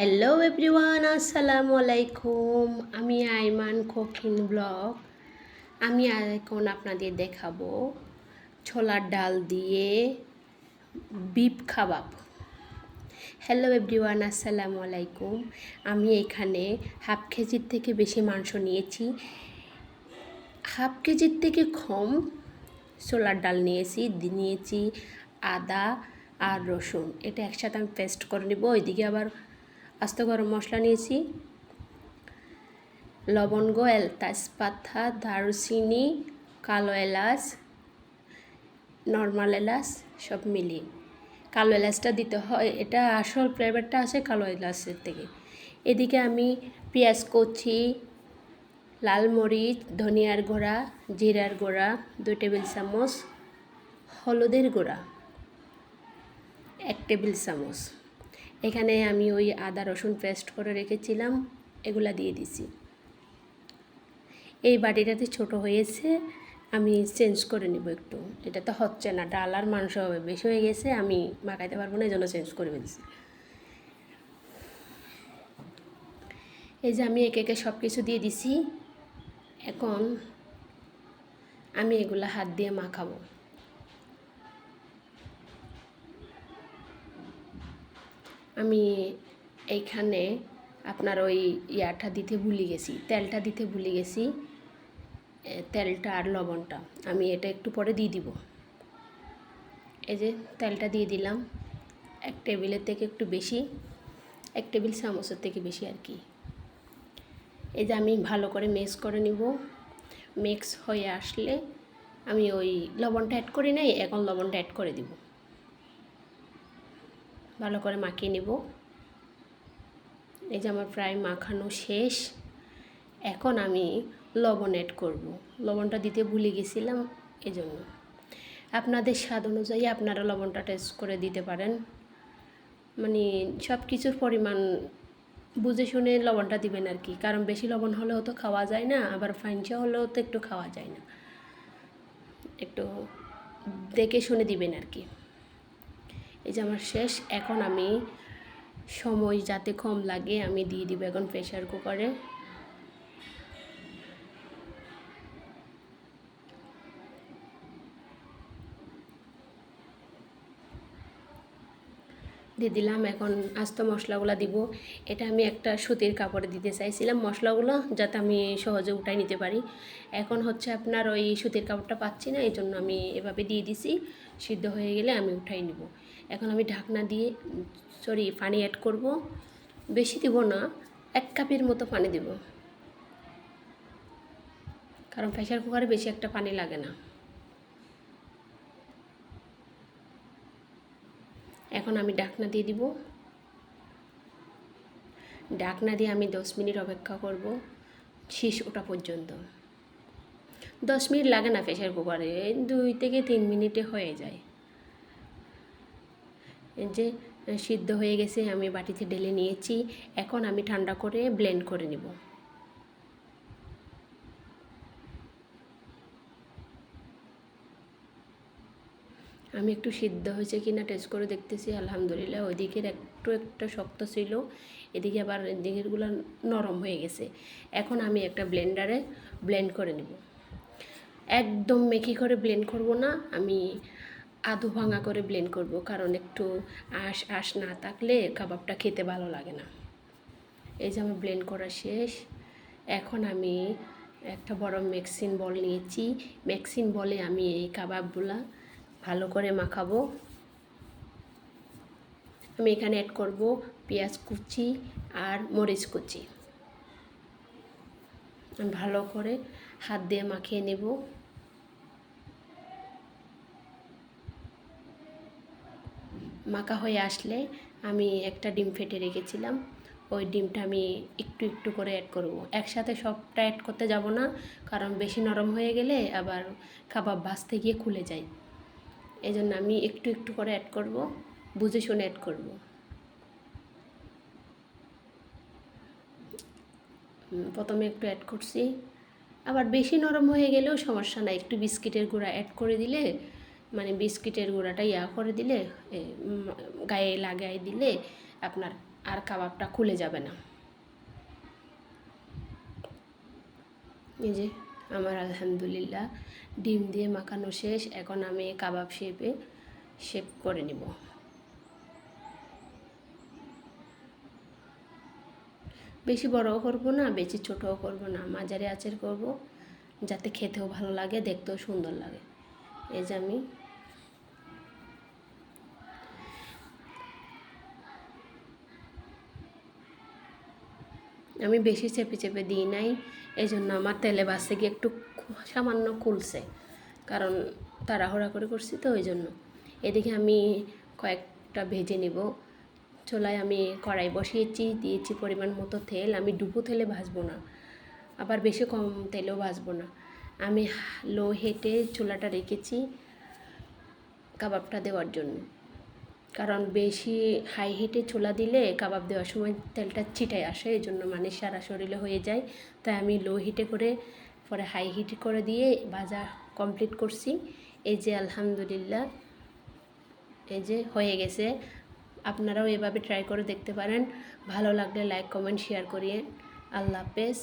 Hello everyone আসসালামু আলাইকুম আমি আইমান খোকিন ব্লগ। আমি এখন আপনাদের দেখাবো ছোলার ডাল দিয়ে বিপ খাবাব হ্যালো এভরিওয়ান আসসালামু আলাইকুম আমি এখানে হাফ কেজির থেকে বেশি মাংস নিয়েছি। হাফ কেজির থেকে কম ছোলার ডাল নিয়েছি। নিয়েছি আদা আর রসুন। এটা একসাথে আমি পেস্ট করে নেব। ওইদিকে আবার আস্ত গরম মশলা নিয়েছি। লবঙ্গ এল তেজপাতা, দারুচিনি, কালো এলাচ, নর্মাল এলাচ, সব মিলিয়ে। কালো এলাচটা দিতে হয়, এটা আসল ফ্লেভারটা আসে কালো এলাচের থেকে। এদিকে আমি পেঁয়াজ কচি, লাল মরিচ, ধনিয়ার গুঁড়া, জিরার গুঁড়া, দুই টেবিল চামচ, হলুদের গুঁড়া, এক টেবিল চামচ। এখানে আমি ওই আদা রসুন পেস্ট করে রেখেছিলাম, এগুলা দিয়ে দিছি। এই বাটিটাতে ছোট হয়েছে, আমি চেঞ্জ করে নিব একটু। এটা তো হচ্ছে না, ডাল আর মাংস হবে বেশি হয়ে গেছে, আমি মাখাইতে পারব না এই জন্য চেঞ্জ করে ফেলছি। এই যে আমি একে একে সব কিছু দিয়ে দিছি, এখন আমি এগুলা হাত দিয়ে মাখাবো। আমি এইখানে আপনার ওই ইয়াটা দিতে ভুলে গেছি, তেলটা দিতে ভুলে গেছি তেলটা আর লবণটা। আমি এটা একটু পরে দিয়ে দিব। এই যে তেলটা দিয়ে দিলাম, এক টেবিলের থেকে একটু বেশি, এক টেবিল চামচের থেকে বেশি আর কি। এই যে আমি ভালো করে মিক্স করে নিব। মিক্স হয়ে আসলে আমি ওই লবণটা অ্যাড করি নাই, এখন লবণটা অ্যাড করে দিব। ভালো করে মাখিয়ে নিব। এই যে আমার প্রায় মাখানো শেষ। এখন আমি লবণ অ্যাড করব। লবণটা দিতে ভুলে গেছিলাম এজন্য। আপনাদের স্বাদ অনুযায়ী আপনারা লবণটা টেস্ট করে দিতে পারেন। মানে সব কিছুর পরিমাণ বুঝে শুনে লবণটা দিবেন আর কি। কারণ বেশি লবণ হলেও তো খাওয়া যায় না, আবার ফাইনচা হলেও তো একটু খাওয়া যায় না। একটু দেখে শুনে দিবেন আর কি। এই যে আমার শেষ। এখন আমি সময় যাতে কম লাগে, আমি দিয়ে দিব এখন প্রেশার কুকারে দিয়ে দিলাম এখন আস্ত মশলাগুলো দিব। এটা আমি একটা সুতির কাপড়ে দিতে চাইছিলাম। মশলাগুলো যাতে আমি সহজে উঠাই নিতে পারি। এখন হচ্ছে আপনার ওই সুতির কাপড়টা পাচ্ছি না এই জন্য আমি এভাবে দিয়ে দিছি। সিদ্ধ হয়ে গেলে আমি উঠাই নিব। এখন আমি ঢাকনা দিয়ে সরি পানি অ্যাড করব। বেশি দিব না, এক কাপের মতো পানি দেব। কারণ প্রেশার কুকারে বেশি একটা পানি লাগে না। এখন আমি ডাকনা দিয়ে দিব। ডাকনা দিয়ে আমি দশ মিনিট অপেক্ষা করব, শীষ ওটা পর্যন্ত। দশ মিনিট লাগে না প্রেশার কুকারে দুই থেকে তিন মিনিটে হয়ে যায়। যে সিদ্ধ হয়ে গেছে, আমি বাটিতে ঢেলে নিয়েছি। এখন আমি ঠান্ডা করে ব্লেন্ড করে নেব। আমি একটু সিদ্ধ হয়েছে কি না টেস্ট করে দেখতেছি, আলহামদুলিল্লাহ। ওইদিকের একটু একটা শক্ত ছিল, এদিকে আবার এদিকেরগুলো নরম হয়ে গেছে। এখন আমি একটা ব্লেন্ডারে ব্লেন্ড করে নেব। একদম মেকি করে ব্লেন্ড করব না, আমি আধো ভাঙা করে ব্লেন্ড করব, কারণ একটু আঁশ আঁশ না থাকলে কাবাবটা খেতে ভালো লাগে না। এই যে আমার ব্লেন্ড করা শেষ। এখন আমি একটা বড় মেক্সিন বল নিয়েছি। মেক্সিন বলে আমি এই কাবাবগুলা ভালো করে মাখাবো। আমি এখানে অ্যাড করব পেঁয়াজ কুচি আর মরিচ কুচি। আমি ভালো করে হাত দিয়ে মাখিয়ে নেব। মাখা হয়ে আসলে আমি একটা ডিম ফেটে রেখেছিলাম। ওই ডিমটা আমি একটু একটু করে অ্যাড করব। একসাথে সবটা অ্যাড করতে যাব না, কারণ বেশি নরম হয়ে গেলে আবার কাবাব ভাজতে গিয়ে খুলে যায়। এই জন্য আমি একটু একটু করে অ্যাড করব, বুঝে শুনে অ্যাড করব। প্রথমে একটু অ্যাড করছি। আবার বেশি নরম হয়ে গেলেও সমস্যা নাই, একটু বিস্কিটের গুঁড়া অ্যাড করে দিলে মানে বিস্কিটের গুঁড়াটা ইয়া করে দিলে গায়ে লাগাই দিলে আপনার আর কাবাবটা খুলে যাবে না। এই যে আমার আলহামদুলিল্লাহ ডিম দিয়ে মাখানো শেষ, এখন আমি কাবাব শেপে শেপ করে নিব। বেশি বড়ও করব না, বেশি ছোটও করব না, মাঝারি আঁচের করব, যাতে খেতেও ভালো লাগে, দেখতেও সুন্দর লাগে। এই যে আমি আমি বেশি চেপে চেপে দিই নাই এই জন্য আমার তেলে বাসে গিয়ে একটু সামান্য খুলছে, কারণ তাড়াহুড়া করে করছি তো ওই জন্য এদিকে আমি কয়েকটা ভেজে নিব, চোলায় আমি কড়াই বসিয়েছি, দিয়েছি পরিমাণ মতো তেল, আমি ডুবো তেলে ভাজবো না, আবার বেশি কম তেলেও ভাজবো না। আমি লো হেটে চোলাটা রেখেছি, কাবাবটা দেওয়ার জন্য। কারণ বেশি হাই হিটে ছোলা দিলে কাবাব দেওয়ার সময় তেলটা ছিটায় আসে, এই জন্য মানে সারা শরীরে হয়ে যায়। তাই আমি লো হিটে করে, পরে হাই হিট করে দিয়ে ভাজা কমপ্লিট করছি। এই যে আলহামদুলিল্লাহ, এই যে হয়ে গেছে। আপনারাও এভাবে ট্রাই করে দেখতে পারেন। ভালো লাগলে লাইক কমেন্ট শেয়ার করিয়ে আল্লাহ হাফেজ।